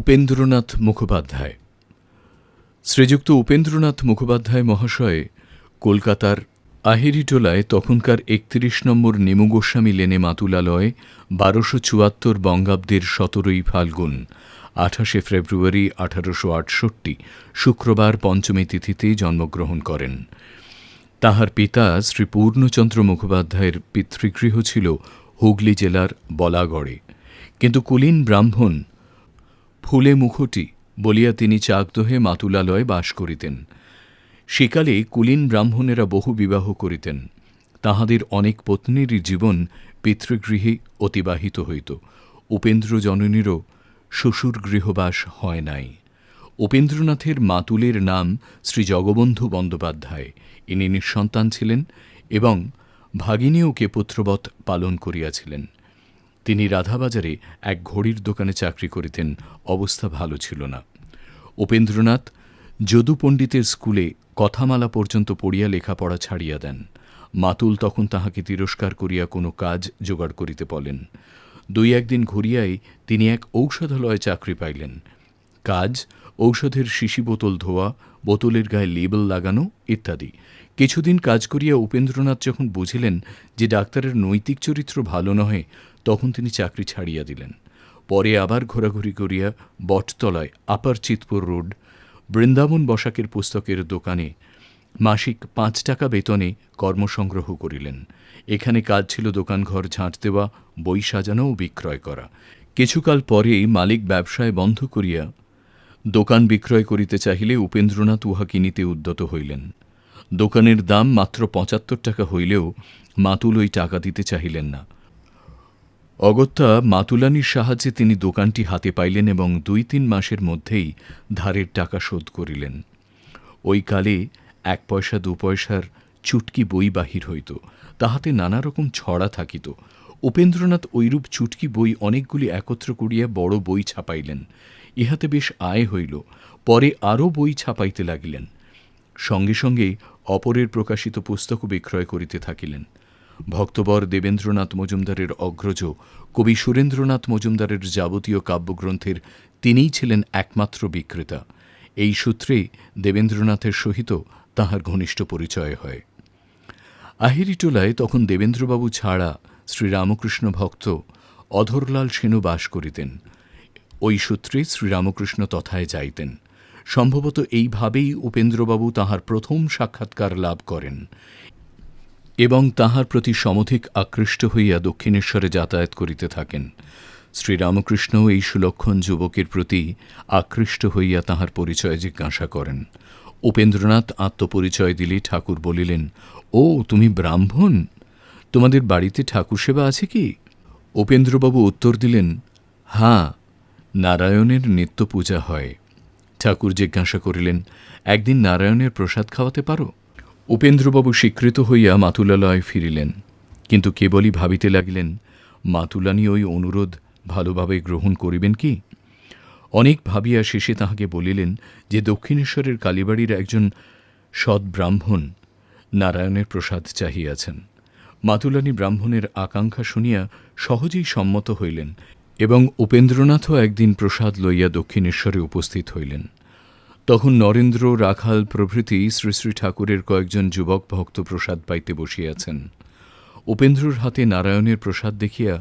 উপেন্দ্রনাথ মুখোপাধ্যায়। শ্রীযুক্ত উপেন্দ্রনাথ মুখোপাধ্যায় মহাশয় কলকাতার আহিরিটোলায় তখনকার একত্রিশ নম্বর নেমু গোস্বামী লেনে মাতুলালয় বারোশো চুয়াত্তর বঙ্গাব্দের সতেরোই ফাল্গুন, আঠাশে ফেব্রুয়ারি আঠারোশো আটষট্টি, শুক্রবার পঞ্চমী তিথিতে জন্মগ্রহণ করেন। তাহার পিতা শ্রী পূর্ণচন্দ্র মুখোপাধ্যায়ের পিতৃগৃহ ছিল হুগলি জেলার বলাগড়ে। কিন্তু কুলীন ব্রাহ্মণ ফুলে মুখটি বলিয়া তিনি চাকদহে মাতুলালয়ে বাস করিতেন। সেকালে কুলীন ব্রাহ্মণেরা বহু বিবাহ করিতেন। তাহাদের অনেক পত্নীরই জীবন পিতৃগৃহে অতিবাহিত হইত। উপেন্দ্র জননীরও শ্বশুর গৃহবাস হয় নাই। উপেন্দ্রনাথের মাতুলের নাম শ্রী জগবন্ধু বন্দ্যোপাধ্যায়। ইনি নিঃসন্তান ছিলেন এবং ভাগিনীওকে পুত্রবৎ পালন করিয়াছিলেন। তিনি রাধাবাজারে এক ঘড়ির দোকানে চাকরি করিতেন, অবস্থা ভালো ছিল না। উপেন্দ্রনাথ যদু পণ্ডিতের স্কুলে কথামালা পর্যন্ত পড়িয়া লেখাপড়া ছাড়িয়া দেন। মাতুল তখন তাহাকে তিরস্কার করিয়া কোনো কাজ জোগাড় করিতে বলেন। দুই একদিন ঘুরিয়াই তিনি এক ঔষধালয়ে চাকরি পাইলেন। কাজ, ঔষধের শিশি বোতল ধোয়া, বোতলের গায়ে লেবেল লাগানো ইত্যাদি। কিছুদিন কাজ করিয়া উপেন্দ্রনাথ যখন বুঝিলেন যে ডাক্তারের নৈতিক চরিত্র ভালো নহে তখন তিনি চাকরি ছাড়িয়া দিলেন। পরে আবার ঘোরাঘুরি করিয়া বটতলায় আপার চিতপুর রোড, বৃন্দাবন বসাকের পুস্তকের দোকানে মাসিক পাঁচ টাকা বেতনে কর্মসংগ্রহ করিলেন। এখানে কাজ ছিল দোকানঘর ঝাঁট দেওয়া, বই সাজানো ও বিক্রয় করা। কিছুকাল পরেই মালিক ব্যবসায় বন্ধ করিয়া দোকান বিক্রয় করিতে চাহিলে উপেন্দ্রনাথ উহা কিনিতে উদ্যত হইলেন। দোকানের দাম মাত্র পঁচাত্তর টাকা হইলেও মাতুল ওই টাকা দিতে চাহিলেন না। অগত্যা মাতুলানির সাহায্যে তিনি দোকানটি হাতে পাইলেন এবং দুই তিন মাসের মধ্যেই ধারের টাকা শোধ করিলেন। ওই কালে এক পয়সা দু পয়সার চুটকি বই বাহির হইত, তাহাতে নানা রকম ছড়া থাকিত। উপেন্দ্রনাথ ঐরূপ চুটকি বই অনেকগুলি একত্র করিয়া বড় বই ছাপাইলেন। ইহাতে বেশ আয় হইল, পরে আরও বই ছাপাইতে লাগিলেন। সঙ্গে সঙ্গেই অপরের প্রকাশিত পুস্তকও বিক্রয় করিতে থাকিলেন। ভক্তবর দেবেন্দ্রনাথ মজুমদারের অগ্রজ কবি সুরেন্দ্রনাথ মজুমদারের যাবতীয় কাব্যগ্রন্থের তিনিই ছিলেন একমাত্র বিক্রেতা। এই সূত্রে দেবেন্দ্রনাথের সহিত তাহার ঘনিষ্ঠ পরিচয় হয়। আহিরিটোলায় তখন দেবেন্দ্রবাবু ছাড়া শ্রীরামকৃষ্ণ ভক্ত অধরলাল সেনু বাস করিতেন। ওই সূত্রে শ্রীরামকৃষ্ণ তথায় যাইতেন। সম্ভবত এইভাবেই উপেন্দ্রবাবু তাহার প্রথম সাক্ষাৎকার লাভ করেন। এবং তাহার প্রতি সমধিক আকৃষ্ট হইয়া দক্ষিণেশ্বরে যাতায়াত করিতে থাকেন। শ্রীরামকৃষ্ণ এই সুলক্ষণ যুবকের প্রতি আকৃষ্ট হইয়া তাহার পরিচয় জিজ্ঞাসা করেন। উপেন্দ্রনাথ আত্মপরিচয় দিলে ঠাকুর বলিলেন, ও, তুমি ব্রাহ্মণ? তোমাদের বাড়িতে ঠাকুর সেবা আছে কি? উপেন্দ্রবাবু উত্তর দিলেন হাঁ নারায়ণের নিত্য পূজা হয়। ঠাকুর জিজ্ঞাসা করিলেন, একদিন নারায়ণের প্রসাদ খাওয়াতে পারো? উপেন্দ্রবাবু স্বীকৃত হইয়া মাতুলালয়ে ফিরিলেন, কিন্তু কেবলই ভাবিতে লাগিলেন, মাতুলানি ওই অনুরোধ ভালোভাবে গ্রহণ করিবেন কি? অনেক ভাবিয়া শেষে তাহাকে বলিলেন যে দক্ষিণেশ্বরের কালীবাড়ির একজন সৎ ব্রাহ্মণ নারায়ণের প্রসাদ চাহিয়াছেন। মাতুলানি ব্রাহ্মণের আকাঙ্ক্ষা শুনিয়া সহজেই সম্মত হইলেন এবং উপেন্দ্রনাথও একদিন প্রসাদ লইয়া দক্ষিণেশ্বরে উপস্থিত হইলেন। তখন নরেন্দ্র, রাখাল প্রভৃতি শ্রী শ্রী ঠাকুরের কয়েকজন যুবক ভক্ত প্রসাদ পাইতে বসিয়াছেন উপেন্দ্রর হাতে নারায়ণের প্রসাদ দেখিয়া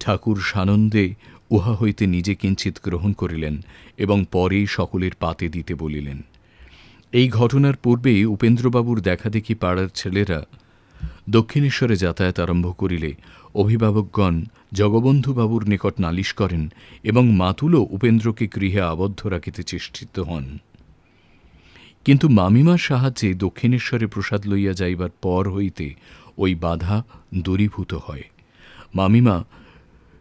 ঠাকুর সানন্দে উহা হইতে নিজে কিঞ্চিত গ্রহণ করিলেন এবং পরে সকলের পাতে দিতে বলিলেন। এই ঘটনার পূর্বেই উপেন্দ্রবাবুর দেখাদেখি পাড়ার ছেলেরা দক্ষিণেশ্বরে যাতায়াত আরম্ভ করিলে অভিভাবকগণ জগবন্ধুবাবুর নিকট নালিশ করেন এবং মাতুলও উপেন্দ্রকে গৃহে আবদ্ধ রাখিতে চেষ্টিত হন। কিন্তু মামিমার সাহায্যে দক্ষিণেশ্বরে প্রসাদ লইয়া যাইবার পর হইতে ওই বাধা দূরীভূত হয়। মামিমা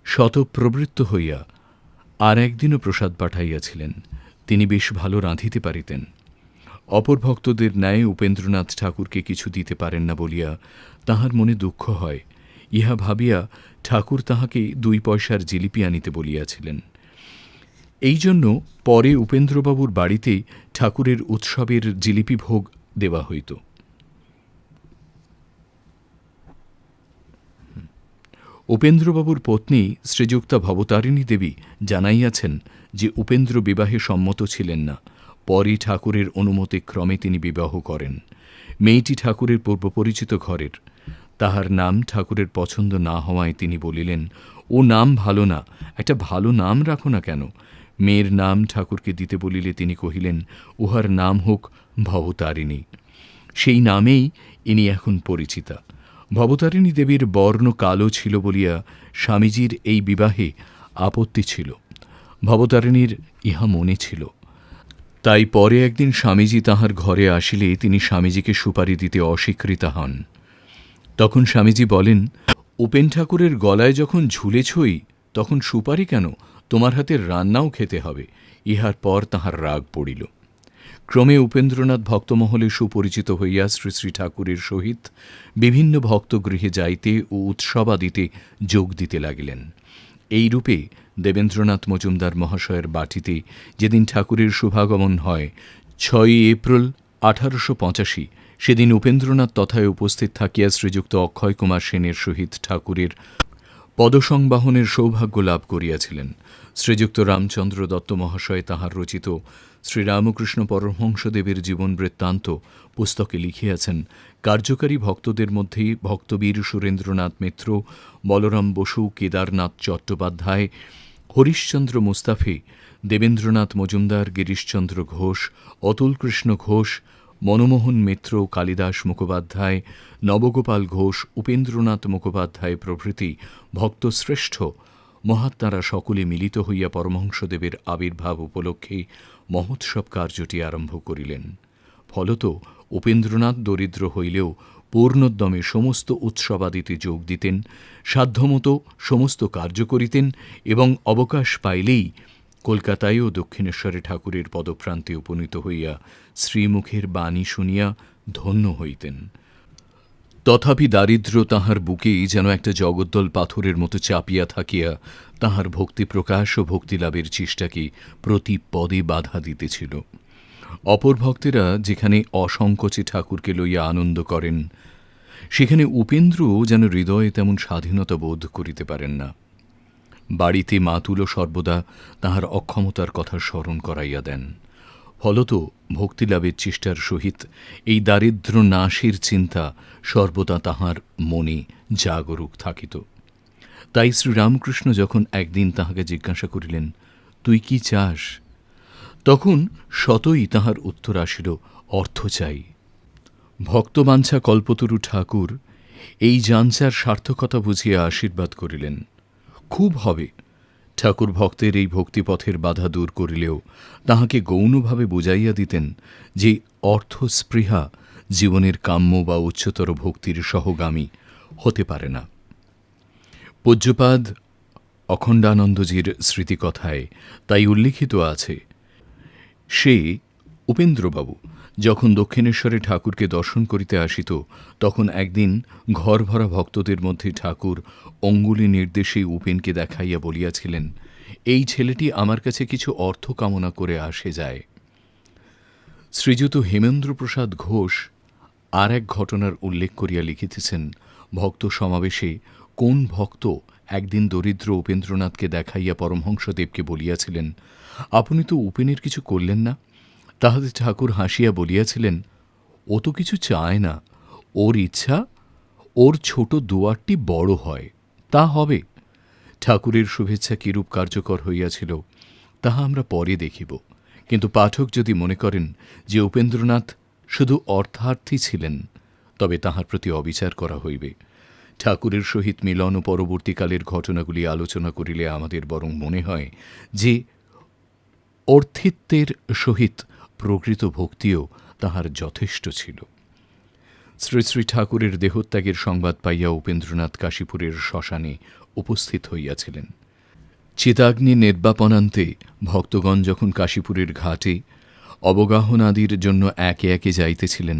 শতপ্রবৃত্ত হইয়া আর একদিনও প্রসাদ পাঠাইয়াছিলেন। তিনি বেশ ভালো রাঁধিতে পারিতেন। অপর ভক্তদের ন্যায় উপেন্দ্রনাথ ঠাকুরকে কিছু দিতে পারেন না বলিয়া তাহার মনে দুঃখ হয়। ইহা ভাবিয়া ঠাকুর তাহাকে দুই পয়সার জিলিপি আনিতে বলিয়াছিলেন। এই জন্য পরে উপেন্দ্রবাবুর বাড়িতেই ঠাকুরের উৎসবের জিলিপি ভোগ দেওয়া হইত। উপেন্দ্রবাবুর পত্নী শ্রীযুক্তা ভবতারিণী দেবী জানাইয়াছেন যে উপেন্দ্র বিবাহে সম্মত ছিলেন না। পরে ঠাকুরের অনুমতিক্রমে তিনি বিবাহ করেন। মেয়েটি ঠাকুরের পূর্বপরিচিত ঘরের। তাহার নাম ঠাকুরের পছন্দ না হওয়ায় তিনি বলিলেন, ও নাম ভালো না, একটা ভালো নাম রাখো না কেন? মেয়ের নাম ঠাকুরকে দিতে বলিলে তিনি কহিলেন, উহার নাম হোক ভবতারিণী। সেই নামেই ইনি এখন পরিচিতা। ভবতারিণী দেবীর বর্ণ কালো ছিল বলিয়া স্বামীজির এই বিবাহে আপত্তি ছিল। ভবতারিণীর ইহা মনে ছিল। তাই পরে একদিন স্বামীজি তাহার ঘরে আসিলে তিনি স্বামীজিকে সুপারি দিতে অস্বীকৃতা হন। তখন স্বামীজি বলেন, উপেন ঠাকুরের গলায় যখন ঝুলেছই, তখন সুপারি কেন? তোমার হাতের রান্নাও খেতে হবে, ইহার পর তাহার রাগ পড়িল। ক্রমে উপেন্দ্রনাথ ভক্তমহলে সুপরিচিত হইয়া শ্রী শ্রী ঠাকুরের সহিত বিভিন্ন ভক্তগৃহে যাইতে ও উৎসবাদিতে যোগ দিতে লাগিলেন। এইরূপে দেবেন্দ্রনাথ মজুমদার মহাশয়ের বাটিতে যেদিন ঠাকুরের শুভাগমন হয়, ছয়ই এপ্রিল আঠারোশো পঁচাশি, সেদিন উপেন্দ্রনাথ তথায় উপস্থিত থাকিয়া শ্রীযুক্ত অক্ষয় কুমার সেনের সহিত ঠাকুরের পদসংবাহনের সৌভাগ্য লাভ করিয়াছিলেন। শ্রীযুক্ত রামচন্দ্র দত্ত মহাশয় তাহার রচিত শ্রীরামকৃষ্ণ পরমহংসদেবের জীবন বৃত্তান্ত পুস্তকে লিখিয়াছেন, কার্যকারী ভক্তদের মধ্যেই ভক্তবীর সুরেন্দ্রনাথ মিত্র, বলরাম বসু, কেদারনাথ চট্টোপাধ্যায়, হরিশ্চন্দ্র মুস্তাফি, দেবেন্দ্রনাথ মজুমদার, গিরিশচন্দ্র ঘোষ, অতুলকৃষ্ণ ঘোষ মনমোহন মিত্র, কালিদাস মুখোপাধ্যায়, নবগোপাল ঘোষ, উপেন্দ্রনাথ মুখোপাধ্যায় প্রভৃতি ভক্তশ্রেষ্ঠ মহাত্মারা সকলে মিলিত হইয়া পরমহংসদেবের আবির্ভাব উপলক্ষে মহোৎসব কার্যটি আরম্ভ করিলেন। ফলত উপেন্দ্রনাথ দরিদ্র হইলেও পূর্ণোদ্যমে সমস্ত উৎসবাদিতে যোগ দিতেন, সাধ্যমতো সমস্ত কার্য করিতেন এবং অবকাশ পাইলেই কলকাতায় ও দক্ষিণেশ্বরে ঠাকুরের পদপ্রান্তে উপনীত হইয়া শ্রীমুখের বাণী শুনিয়া ধন্য হইতেন। তথাপি দারিদ্র তাহার বুকেই যেন একটা জগদ্দল পাথরের মতো চাপিয়া থাকিয়া তাহার ভক্তি প্রকাশ ও ভক্তিলাভের চেষ্টাকে প্রতি পদে বাধা দিতেছিল। অপর ভক্তেরা যেখানে অসংকোচে ঠাকুরকে লইয়া আনন্দ করেন, সেখানে উপেন্দ্রও যেন হৃদয়ে তেমন স্বাধীনতা বোধ করিতে পারেন না। বাড়িতে মাতুল সর্বদা তাহার অক্ষমতার কথা স্মরণ করাইয়া দেন। ফলত ভক্তিলাভের চেষ্টার সহিত এই দারিদ্র নাশের চিন্তা সর্বদা তাহার মনে জাগরুক থাকিত। তাই শ্রীরামকৃষ্ণ যখন একদিন তাহাকে জিজ্ঞাসা করিলেন, তুই কি চাস? তখন শতই তাহার উত্তর আসিল, অর্থ চাই। ভক্তবাঞ্ছা কল্পতরু ঠাকুর এই যাঞ্চার সার্থকতা বুঝিয়া আশীর্বাদ করিলেন। খুব হবে। ঠাকুর ভক্তের এই ভক্তিপথের বাধা দূর করিলেও তাহাকে গৌণভাবে বুঝাইয়া দিতেন যে অর্থস্পৃহা জীবনের কাম্য বা উচ্চতর ভক্তির সহগামী হতে পারে না। পূজ্যপাদ অখণ্ডানন্দজির স্মৃতিকথায় তাই উল্লিখিত আছে, সে উপেন্দ্রবাবু যখন দক্ষিণেশ্বরে ঠাকুরকে দর্শন করিতে আসিত, তখন একদিন ঘরভরা ভক্তদের মধ্যে ঠাকুর অঙ্গুলি নির্দেশে উপেনকে দেখাইয়া বলিয়াছিলেন, এই ছেলেটি আমার কাছে কিছু অর্থ কামনা করে আসে যায়। শ্রীযুত হেমেন্দ্রপ্রসাদ ঘোষ আর এক ঘটনার উল্লেখ করিয়া লিখিতেছেন, ভক্ত সমাবেশে কোন ভক্ত একদিন দরিদ্র উপেন্দ্রনাথকে দেখাইয়া পরমহংসদেবকে বলিয়াছিলেন, আপনি তো উপেনের কিছু করলেন না? তাহাতে ঠাকুর হাসিয়া বলিয়াছিলেন, ও তো কিছু চায় না। ওর ইচ্ছা, ওর ছোট দুয়ারটি বড় হয়। তা হবে। ঠাকুরের শুভেচ্ছা কিরূপ কার্যকর হইয়াছিল, তাহা আমরা পরে দেখিব। কিন্তু পাঠক যদি মনে করেন যে উপেন্দ্রনাথ শুধু অর্থার্থী ছিলেন, তবে তাহার প্রতি অবিচার করা হইবে। ঠাকুরের সহিত মিলন ও পরবর্তীকালের ঘটনাগুলি আলোচনা করিলে আমাদের বরং মনে হয় যে অর্থিত্বের সহিত প্রকৃত ভক্তিও তাহার যথেষ্ট ছিল। শ্রী শ্রী ঠাকুরের দেহত্যাগের সংবাদ পাইয়া উপেন্দ্রনাথ কাশীপুরের শ্মশানে উপস্থিত হইয়াছিলেন। চিতাগ্নি নির্বাপনান্তে ভক্তগণ যখন কাশীপুরের ঘাটে অবগাহনাদির জন্য একে একে যাইতেছিলেন,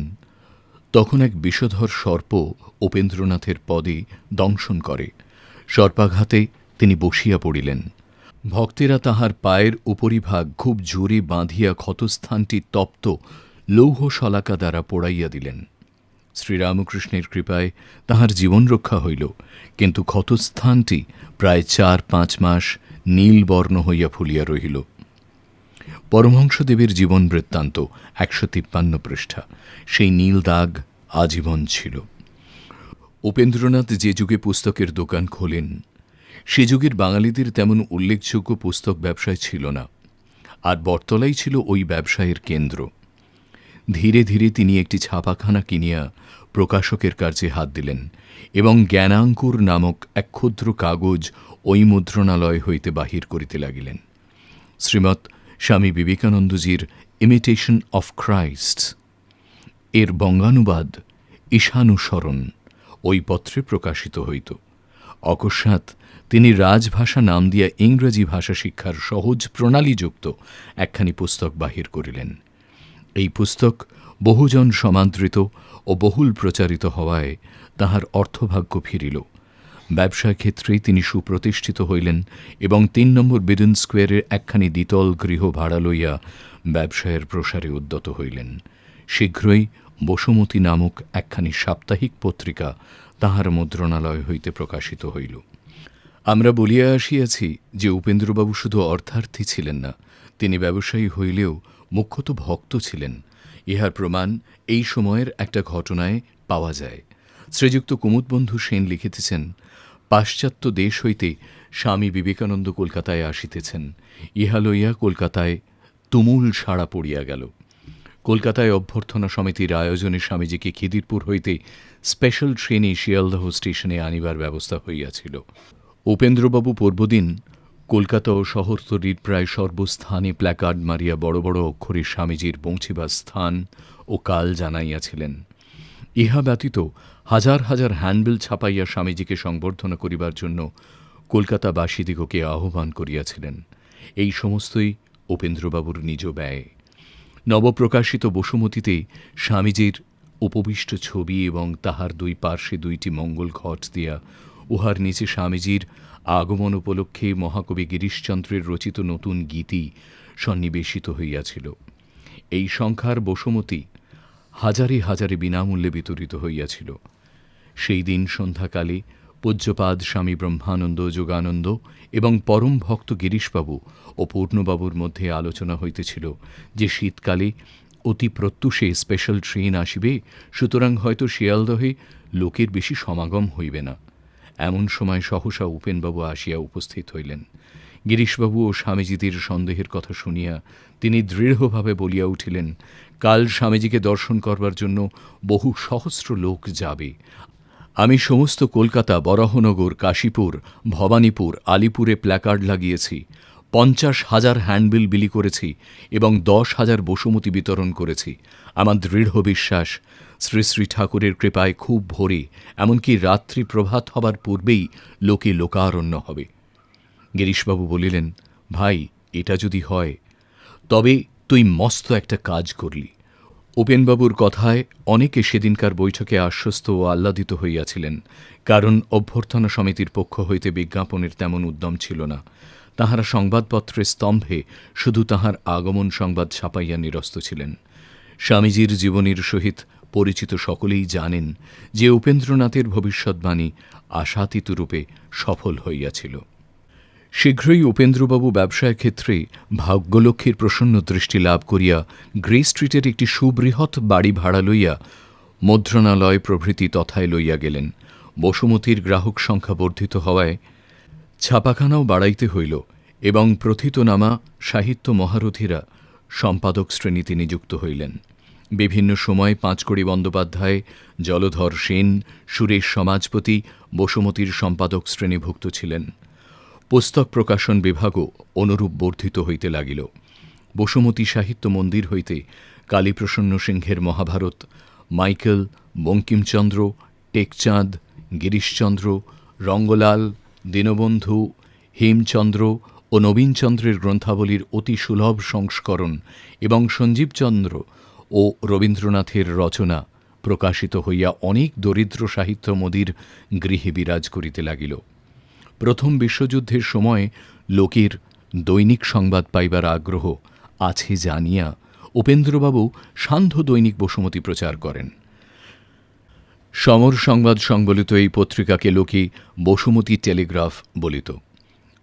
তখন এক বিষধর সর্প উপেন্দ্রনাথের পদে দংশন করে। সর্পাঘাতে তিনি বসিয়া পড়িলেন। ভক্তেরা তাহার পায়ের উপরিভাগ খুব জোরে বাঁধিয়া ক্ষতস্থানটি তপ্ত লৌহ শলাকা দ্বারা পোড়াইয়া দিলেন। শ্রীরামকৃষ্ণের কৃপায় তাহার জীবন রক্ষা হইল, কিন্তু ক্ষতস্থানটি প্রায় চার পাঁচ মাস নীলবর্ণ হইয়া ফুলিয়া রহিল। পরমহংসদেবের জীবন বৃত্তান্ত একশো তিপ্পান্ন পৃষ্ঠা। সেই নীল দাগ আজীবন ছিল। উপেন্দ্রনাথ যে যুগে পুস্তকের দোকান খোলেন সে যুগের বাঙালিদের তেমন উল্লেখযোগ্য পুস্তক ব্যবসায় ছিল না, আর বটতলাই ছিল ওই ব্যবসায়ের কেন্দ্র। ধীরে ধীরে তিনি একটি ছাপাখানা কিনিয়া প্রকাশকের কার্যে হাত দিলেন এবং জ্ঞানাঙ্কুর নামক এক ক্ষুদ্র কাগজ ওই মুদ্রণালয় হইতে বাহির করিতে লাগিলেন। শ্রীমৎ স্বামী বিবেকানন্দজির ইমিটেশন অফ ক্রাইস্ট এর বঙ্গানুবাদ ঈশানুসরণ ওই পত্রে প্রকাশিত হইত। অকস্মাৎ তিনি রাজভাষা নাম দিয়া ইংরেজি ভাষা শিক্ষার সহজ প্রণালীযুক্ত একখানি পুস্তক বাহির করিলেন। এই পুস্তক বহুজন সমাদৃত ও বহুল প্রচারিত হওয়ায় তাহার অর্থভাগ্য ফিরিল। ব্যবসা ক্ষেত্রেই তিনি সুপ্রতিষ্ঠিত হইলেন এবং তিন নম্বর বিডন স্কোয়ারের একখানি দ্বিতল গৃহ ভাড়া লইয়া ব্যবসায়ের প্রসারে উদ্যত হইলেন। শীঘ্রই বসুমতী নামক একখানি সাপ্তাহিক পত্রিকা তাহার মুদ্রণালয় হইতে প্রকাশিত হইল। আমরা বলিয়া আসিয়াছি যে উপেন্দ্রবাবু শুধু অর্থার্থী ছিলেন না, তিনি ব্যবসায়ী হইলেও মুখ্যত ভক্ত ছিলেন। ইহার প্রমাণ এই সময়ের একটা ঘটনায় পাওয়া যায়। শ্রীযুক্ত কুমুদবন্ধু সেন লিখিতেছেন, পাশ্চাত্য দেশ হইতে স্বামী বিবেকানন্দ কলকাতায় আসিতেছেন। ইহা লইয়া কলকাতায় তুমুল সাড়া পড়িয়া গেল। কলকাতায় অভ্যর্থনা সমিতির আয়োজনে স্বামীজিকে খিদিরপুর হইতে স্পেশাল ট্রেনে শিয়ালদহ স্টেশনে আনিবার ব্যবস্থা হইয়াছিল। উপেন্দ্রবাবু পূর্বদিন কলকাতা ও শহরতলির প্রায় সর্বস্থানে প্ল্যাকার্ড মারিয়া বড় বড় অক্ষরে স্বামীজির পৌঁছিবার স্থান ও কাল জানাইয়াছিলেন। ইহা ব্যতীত হাজার হাজার হ্যান্ডবিল ছাপাইয়া স্বামীজিকে সংবর্ধনা করিবার জন্য কলকাতাবাসীদিগকে আহ্বান করিয়াছিলেন। এই সমস্তই উপেন্দ্রবাবুর নিজ ব্যয়। নবপ্রকাশিত বসুমতীতে স্বামীজির উপবিষ্ট ছবি এবং তাহার দুই পার্শ্বে দুইটি মঙ্গল ঘট দিয়া উহার নিচে স্বামীজির আগমন উপলক্ষে মহাকবি গিরিশচন্দ্রের রচিত নতুন গীতি সন্নিবেশিত হইয়াছিল। এই সংখ্যার বসুমতী হাজারে হাজারে বিনামূল্যে বিতরিত হইয়াছিল। সেই দিন সন্ধ্যাকালে পূজ্যপাদ স্বামী ব্রহ্মানন্দ, যোগানন্দ এবং পরম ভক্ত গিরিশবাবু ও পূর্ণবাবুর মধ্যে আলোচনা হইতেছিল যে শীতকালে অতি প্রত্যুষে স্পেশাল ট্রেন আসিবে, সুতরাং হয়তো শিয়ালদহে লোকের বেশি সমাগম হইবে না। এমন সময় সহসা উপেনবাবু আসিয়া উপস্থিত হইলেন। গিরিশবাবু ও স্বামীজিদের সন্দেহের কথা শুনিয়া তিনি দৃঢ়ভাবে বলিয়া উঠিলেন, কাল স্বামীজিকে দর্শন করবার জন্য বহু সহস্র লোক যাবে। আমি সমস্ত কলকাতা, বরাহনগর, কাশীপুর, ভবানীপুর, আলিপুরে প্ল্যাকার্ড লাগিয়েছি, পঞ্চাশ হাজার হ্যান্ডবিল বিলি করেছি এবং দশ হাজার বসুমতি বিতরণ করেছি। আমার দৃঢ় বিশ্বাস, শ্রী শ্রী ঠাকুরের কৃপায় খুব ভোরে, এমনকি রাত্রি প্রভাত হবার পূর্বেই লোকে লোকারণ্য হবে। গিরিশবাবু বলিলেন, ভাই, এটা যদি হয়, তবে তুই মস্ত একটা কাজ করলি। উপেনবাবুর কথায় অনেকে সেদিনকার বৈঠকে আশ্বস্ত ও আহ্লাদিত হইয়াছিলেন, কারণ অভ্যর্থনা সমিতির পক্ষ হইতে বিজ্ঞাপনের তেমন উদ্যম ছিল না। তাহারা সংবাদপত্রের স্তম্ভে শুধু তাহার আগমন সংবাদ ছাপাইয়া নিরস্ত ছিলেন। স্বামীজির জীবনীর সহিত পরিচিত সকলেই জানেন যে উপেন্দ্রনাথের ভবিষ্যৎবাণী আশাতীতরূপে সফল হইয়াছিল। শীঘ্রই উপেন্দ্রবাবু ব্যবসায় ক্ষেত্রে ভাগ্যলক্ষ্মীর প্রসন্ন দৃষ্টি লাভ করিয়া গ্রে স্ট্রিটের একটি সুবৃহৎ বাড়ি ভাড়া লইয়া মুদ্রণালয় প্রভৃতি তথায় লইয়া গেলেন। বসুমতীর গ্রাহক সংখ্যা বর্ধিত হওয়ায় ছাপাখানাও বাড়াইতে হইল এবং প্রথিতনামা সাহিত্য মহারথীরা সম্পাদক শ্রেণীতে নিযুক্ত হইলেন। বিভিন্ন সময় পাঁচকড়ি বন্দ্যোপাধ্যায়, জলধর সেন, সুরেশ সমাজপতি, বসুমতীর সম্পাদক শ্রেণীভুক্ত ছিলেন। পুস্তক প্রকাশন বিভাগও অনুরূপ বর্ধিত হইতে লাগিল। বসুমতী সাহিত্য মন্দির হইতে কালীপ্রসন্ন সিংহের মহাভারত, মাইকেল, বঙ্কিমচন্দ্র, টেকচাঁদ, গিরিশচন্দ্র, রঙ্গলাল, দীনবন্ধু, হেমচন্দ্র ও নবীনচন্দ্রের গ্রন্থাবলীর অতি সুলভ সংস্করণ এবং সঞ্জীবচন্দ্র ও রবীন্দ্রনাথের রচনা প্রকাশিত হইয়া অনেক দরিদ্র সাহিত্য মোদির গৃহে বিরাজ করিতে লাগিল। প্রথম বিশ্বযুদ্ধের সময় লোকের দৈনিক সংবাদ পাইবার আগ্রহ আছে জানিয়া উপেন্দ্রবাবু সান্ধ্য দৈনিক বসুমতী প্রচার করেন। সমর সংবাদ সংবলিত এই পত্রিকাকে লোকে বসুমতী টেলিগ্রাফ বলিত।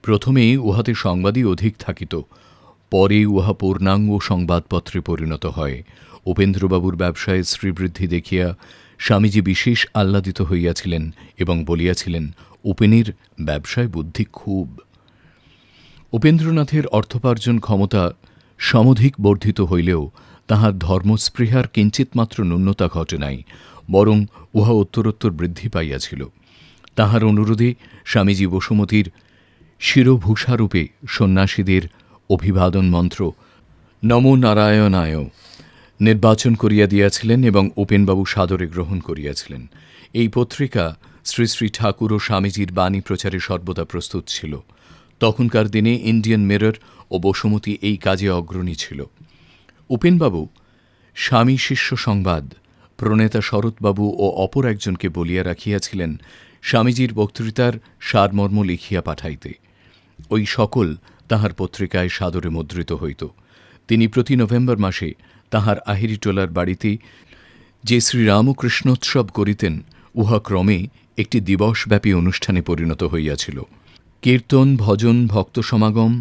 প্রথমে উহাতে সংবাদই অধিক থাকিত, পরে উহা পূর্ণাঙ্গ সংবাদপত্রে পরিণত হয়। উপেন্দ্রবাবুর ব্যবসায় শ্রীবৃদ্ধি দেখিয়া স্বামীজি বিশেষ আহ্লাদিত হইয়াছিলেন এবং বলিয়াছিলেন, উপেনের ব্যবসায় বুদ্ধি খুব। উপেন্দ্রনাথের অর্থোপার্জন ক্ষমতা সমধিক বর্ধিত হইলেও তাহার ধর্মস্পৃহার কিঞ্চিতমাত্র ন্যূনতা ঘটে নাই, বরং উহা উত্তরোত্তর বৃদ্ধি পাইয়াছিল। তাহার অনুরোধে স্বামীজি বসুমতীর শিরভূষারূপে সন্ন্যাসীদের অভিবাদন মন্ত্র, নমো নারায়ণায় নির্বাচন করিয়া দিয়াছিলেন এবং উপেনবাবু সাদরে গ্রহণ করিয়াছিলেন। এই পত্রিকা শ্রী শ্রী ঠাকুর ও স্বামীজির বাণী প্রচারে সর্বদা প্রস্তুত ছিল। তখনকার দিনে ইন্ডিয়ান মিরর ও বসুমতী এই কাজে অগ্রণী ছিল। উপেনবাবু, স্বামী শিষ্য সংবাদ, প্রণেতা শরৎবাবু ও অপর একজনকে বলিয়া রাখিয়াছিলেন, স্বামীজির বক্তৃতার সারমর্ম লিখিয়া পাঠাইতে। ওই সকল তাহার পত্রিকায় সাদরে মুদ্রিত হইত। তিনি প্রতি নভেম্বর মাসে তাহার আহিরিটোলার বাড়িতে যে শ্রীরামকৃষ্ণোৎসব করিতেন, উহা ক্রমে একটি দিবসব্যাপী অনুষ্ঠানে পরিণত হইয়াছিল। কীর্তন, ভজন, ভক্ত সমাগম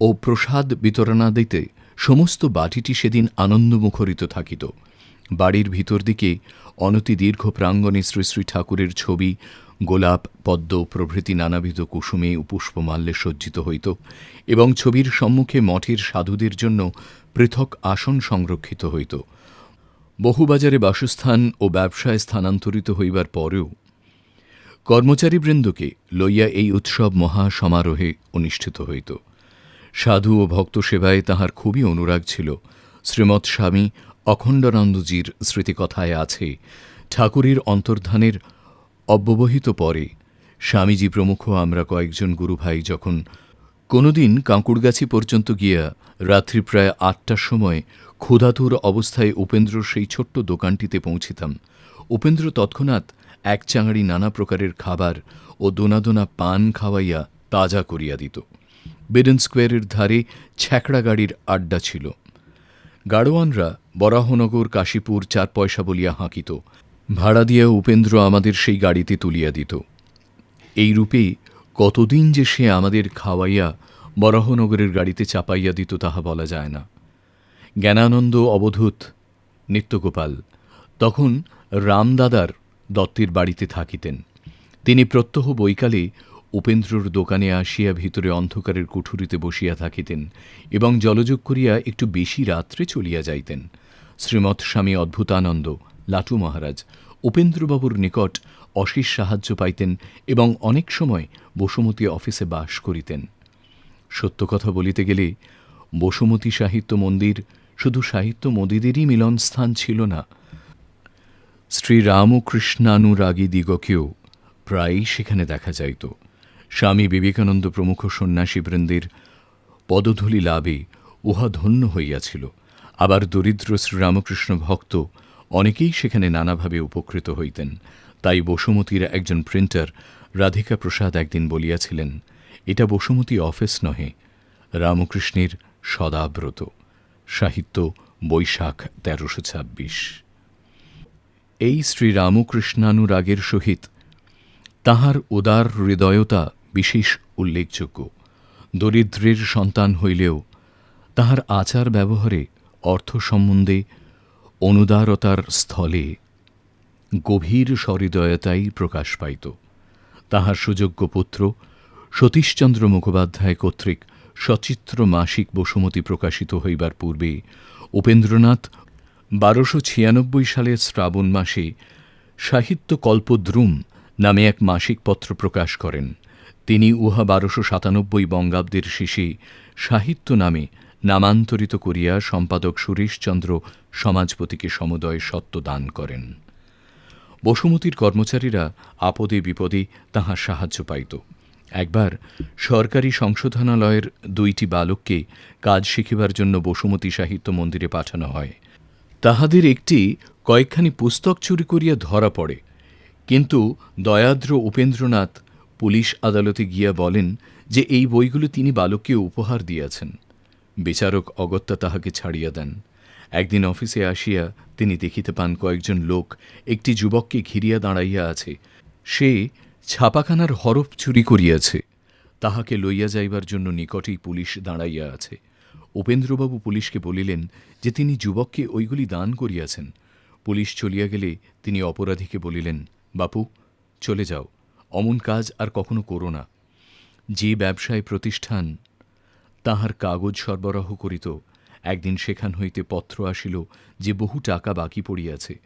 ও প্রসাদ বিতরণাদিতে সমস্ত বাটিটি সেদিন আনন্দমুখরিত থাকিত। বাড়ির ভিতর দিকে অনতি দীর্ঘ প্রাঙ্গণে শ্রী শ্রী ঠাকুরের ছবি, গোলাপ, পদ্ম, প্রভৃতি নানাবিধ কুসুমে ও পুষ্পমাল্যে সজ্জিত হইত এবং ছবির সম্মুখে মঠের সাধুদের জন্য পৃথক আসন সংরক্ষিত হইত। বহুবাজারে বাসস্থান ও ব্যবসায় স্থানান্তরিত হইবার পরেও কর্মচারীবৃন্দকে লইয়া এই উৎসব মহা সমারোহে অনুষ্ঠিত হইত। সাধু ও ভক্ত সেবায় তাহার খুবই অনুরাগ ছিল। শ্রীমৎ স্বামী অখণ্ডানন্দজির স্মৃতিকথায় আছে, ঠাকুরের অন্তর্ধানের অব্যবহিত পরে, স্বামীজি প্রমুখ আমরা কয়েকজন গুরুভাই যখন কোনোদিন কাঁকুড়গাছি পর্যন্ত গিয়া রাত্রি প্রায় আটটার সময় ক্ষুধাতুর অবস্থায় উপেন্দ্র সেই ছোট্ট দোকানটিতে পৌঁছিতাম। উপেন্দ্র তৎক্ষণাৎ এক চাঙাড়ি নানা প্রকারের খাবার ও দোনা দোনা পান খাওয়াইয়া তাজা করিয়া দিত। বেডেন স্কোয়ারের ধারে ছ্যাকড়া গাড়ির আড্ডা ছিল। গাড়োয়ানরা বরাহনগর, কাশীপুর চার পয়সা বলিয়া হাঁকিত। ভাড়া দিয়া উপেন্দ্র আমাদের সেই গাড়িতে তুলিয়া দিত। এই রূপে কতদিন যে সে আমাদের খাওয়াইয়া বরাহনগরের গাড়িতে চাপাইয়া দিত তাহা বলা যায় না। জ্ঞানানন্দ অবধূত নিত্যগোপাল তখন রামদাদার দত্তের বাড়িতে থাকিতেন। তিনি প্রত্যহ বৈকালে উপেন্দ্রর দোকানে আসিয়া ভিতরে অন্ধকারের কুঠুরিতে বসিয়া থাকিতেন এবং জলযোগ করিয়া একটু বেশি রাত্রে চলিয়া যাইতেন। শ্রীমৎ স্বামী অদ্ভুতানন্দ, লাটু মহারাজ, উপেন্দ্রবাবুর নিকট অশেষ সাহায্য পাইতেন এবং অনেক সময় বসুমতী অফিসে বাস করিতেন। সত্য কথা বলিতে গেলে, বসুমতী সাহিত্য মন্দির শুধু সাহিত্য মোদীদেরই মিলনস্থান ছিল না। শ্রীরামকৃষ্ণানুরাগী দিগকেও প্রায়ই সেখানে দেখা যাইত। স্বামী বিবেকানন্দ প্রমুখ সন্ন্যাসীবৃন্দের পদধূলি লাভে উহা ধন্য হইয়াছিল। আবার দরিদ্র শ্রীরামকৃষ্ণ ভক্ত অনেকেই সেখানে নানাভাবে উপকৃত হইতেন। তাই বসুমতীর একজন প্রিন্টার রাধিকা প্রসাদ একদিন বলিয়াছিলেন, এটা বসুমতী অফিস নহে, রামকৃষ্ণের সদাব্রত, সাহিত্য বৈশাখ তেরোশো ছাব্বিশ। এই শ্রীরামকৃষ্ণানুরাগের সহিত তাহার উদার হৃদয়তা বিশেষ উল্লেখযোগ্য। দরিদ্রের সন্তান হইলেও তাহার আচার ব্যবহারে অর্থ সম্বন্ধে অনুদারতার স্থলে গভীর সহৃদয়তাই প্রকাশ পাইত। তাহার সুযোগ্য পুত্র সতীশচন্দ্র মুখোপাধ্যায় কর্তৃক সচিত্র মাসিক বসুমতী প্রকাশিত হইবার পূর্বে উপেন্দ্রনাথ বারোশো ছিয়ানব্বই সালের শ্রাবণ মাসে সাহিত্য কল্পদ্রুম নামে এক মাসিক পত্র প্রকাশ করেন। তিনি উহা বারোশো সাতানব্বই বঙ্গাব্দের শেষে সাহিত্য নামে নামান্তরিত করিয়া সম্পাদক সুরেশচন্দ্র সমাজপতিকে সমুদয় সত্য দান করেন। বসুমতীর কর্মচারীরা আপদে বিপদে তাহার সাহায্য পাইত। একবার সরকারি সংশোধনালয়ের দুইটি বালককে কাজ শিখিবার জন্য বসুমতী সাহিত্য মন্দিরে পাঠানো হয়। তাহাদের একটি কয়েকখানি পুস্তক চুরি করিয়া ধরা পড়ে। কিন্তু দয়াদ্র উপেন্দ্রনাথ পুলিশ আদালতে গিয়া বলেন যে, এই বইগুলো তিনি বালককে উপহার দিয়াছেন। বিচারক অগত্যা তাহাকে ছাড়িয়া দেন। একদিন অফিসে আসিয়া তিনি দেখিতে পান কয়েকজন লোক একটি যুবককে ঘিরিয়া দাঁড়াইয়া আছে। সে ছাপাখানার হরফ চুরি করিয়াছে। তাহাকে লইয়া যাইবার জন্য নিকটেই পুলিশ দাঁড়াইয়া আছে। উপেন্দ্রবাবু পুলিশকে বলিলেন যে তিনি যুবককে ওইগুলি দান করিয়াছেন। পুলিশ চলিয়া গেলে তিনি অপরাধীকে বলিলেন, বাপু, চলে যাও, অমন কাজ আর কখনো করো না। যে ব্যবসায় প্রতিষ্ঠান, তাহার কাগজ সরবরাহ করিত একদিন সেখান হইতে পত্র আসিল যে বহু টাকা বাকি পড়িয়াছে।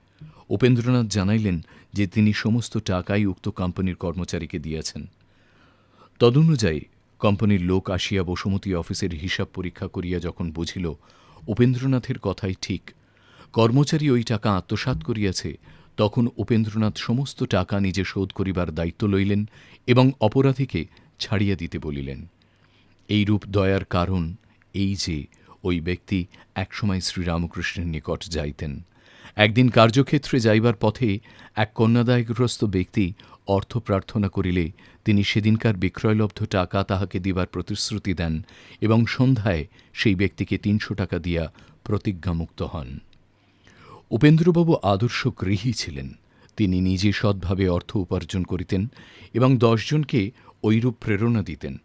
উপেন্দ্রনাথ জানাইলেন যে তিনি সমস্ত টাকাই উক্ত কোম্পানির কর্মচারীকে দিয়াছেন। তদনুযায়ী কোম্পানির লোক আসিয়া বসুমতী অফিসের হিসাব পরীক্ষা করিয়া যখন বুঝিল উপেন্দ্রনাথের কথাই ঠিক, কর্মচারী ওই টাকা আত্মসাৎ করিয়াছে, তখন উপেন্দ্রনাথ সমস্ত টাকা নিজে শোধ করিবার দায়িত্ব লইলেন এবং অপরাধীকে ছাড়িয়া দিতে বলিলেন। এইরূপ দয়ার কারণ এই যে ওই ব্যক্তি একসময় শ্রীরামকৃষ্ণের নিকট যাইতেন। একদিন কার্যক্ষেত্রে যাইবার পথে এক কন্যাদায়গ্রস্ত ব্যক্তি অর্থ প্রার্থনা করিলে তিনি সেদিনকার বিক্রয়লব্ধ টাকা তাহাকে দিবার প্রতিশ্রুতি দেন এবং সন্ধ্যায় সেই ব্যক্তিকে তিনশো টাকা দিয়া প্রতিজ্ঞামুক্ত হন। উপেন্দ্রবাবু আদর্শ গৃহী ছিলেন। তিনি নিজে সৎভাবে অর্থ উপার্জন করিতেন এবং দশজনকে ঐরূপ প্রেরণা দিতেন।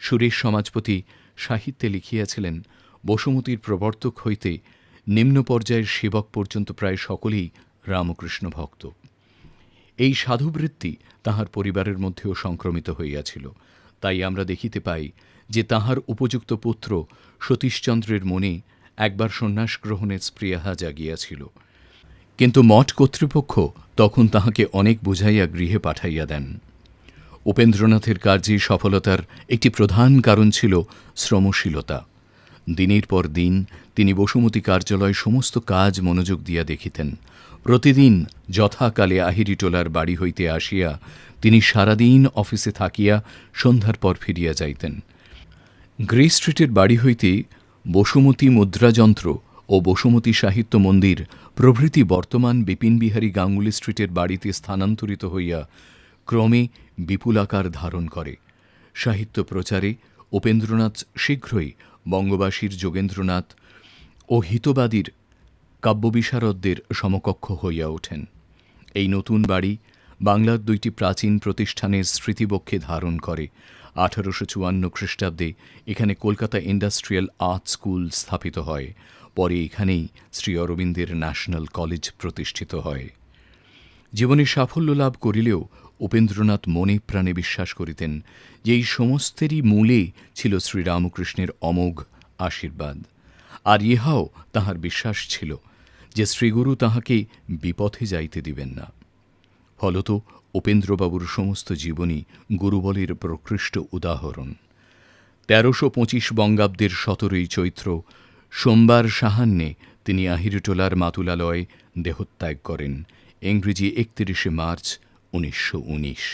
সুরেশ সমাজপতি সাহিত্যে লিখিয়াছিলেন বসুমতীর প্রবর্তক হইতে নিম্ন পর্যায়ের সেবক পর্যন্ত প্রায় সকলেই রামকৃষ্ণ ভক্ত। এই সাধুবৃত্তি তাহার পরিবারের মধ্যেও সংক্রমিত হইয়াছিল। তাই আমরা দেখিতে পাই যে তাহার উপযুক্ত পুত্র সতীশচন্দ্রের মনে একবার সন্ন্যাস গ্রহণের স্পৃহা জাগিয়াছিল। কিন্তু মঠ কর্তৃপক্ষ তখন তাহাকে অনেক বুঝাইয়া গৃহে পাঠাইয়া দেন। উপেন্দ্রনাথের কার্যে সফলতার একটি প্রধান কারণ ছিল শ্রমশীলতা। দিনের পর দিন তিনি বসুমতী কার্যালয় সমস্ত কাজ মনোযোগ দিয়া দেখিতেন। প্রতিদিন যথাকালে আহিরিটোলার বাড়ি হইতে আসিয়া তিনি সারাদিন অফিসে থাকিয়া সন্ধ্যার পর ফিরিয়া যাইতেন। গ্রে স্ট্রিটের বাড়ি হইতে বসুমতী মুদ্রাযন্ত্র ও বসুমতী সাহিত্য মন্দির প্রভৃতি বর্তমান বিপিনবিহারী গাঙ্গুলি স্ট্রিটের বাড়িতে স্থানান্তরিত হইয়া ক্রমে বিপুলাকার ধারণ করে। সাহিত্য প্রচারে উপেন্দ্রনাথ শীঘ্রই বঙ্গবাসীর যোগেন্দ্রনাথ ও হিতবাদীর কাব্যবিশারদদের সমকক্ষ হইয়া ওঠেন। এই নতুন বাড়ি বাংলার দুইটি প্রাচীন প্রতিষ্ঠানের স্মৃতিবক্ষে ধারণ করে। আঠারোশো চুয়ান্ন খ্রিস্টাব্দে এখানে কলকাতা ইন্ডাস্ট্রিয়াল আর্ট স্কুল স্থাপিত হয়। পরে এখানেই শ্রী অরবিন্দের ন্যাশনাল কলেজ প্রতিষ্ঠিত হয়। জীবনে সাফল্য লাভ করিলেও উপেন্দ্রনাথ মনে প্রাণে বিশ্বাস করিতেন যে এই সমস্তেরই মূলে ছিল শ্রীরামকৃষ্ণের অমোঘ আশীর্বাদ। আর ইহাও তাহার বিশ্বাস ছিল যে শ্রীগুরু তাহাকে বিপথে যাইতে দিবেন না। ফলত উপেন্দ্রবাবুর সমস্ত জীবনী গুরুবলের প্রকৃষ্ট উদাহরণ। তেরোশো পঁচিশ বঙ্গাব্দের সতেরোই চৈত্র সোমবার সাহান্যে তিনি আহিরটোলার মাতুলালয়ে দেহত্যাগ করেন। ইংরেজি একত্রিশে মার্চ উনিশশো উনিশ।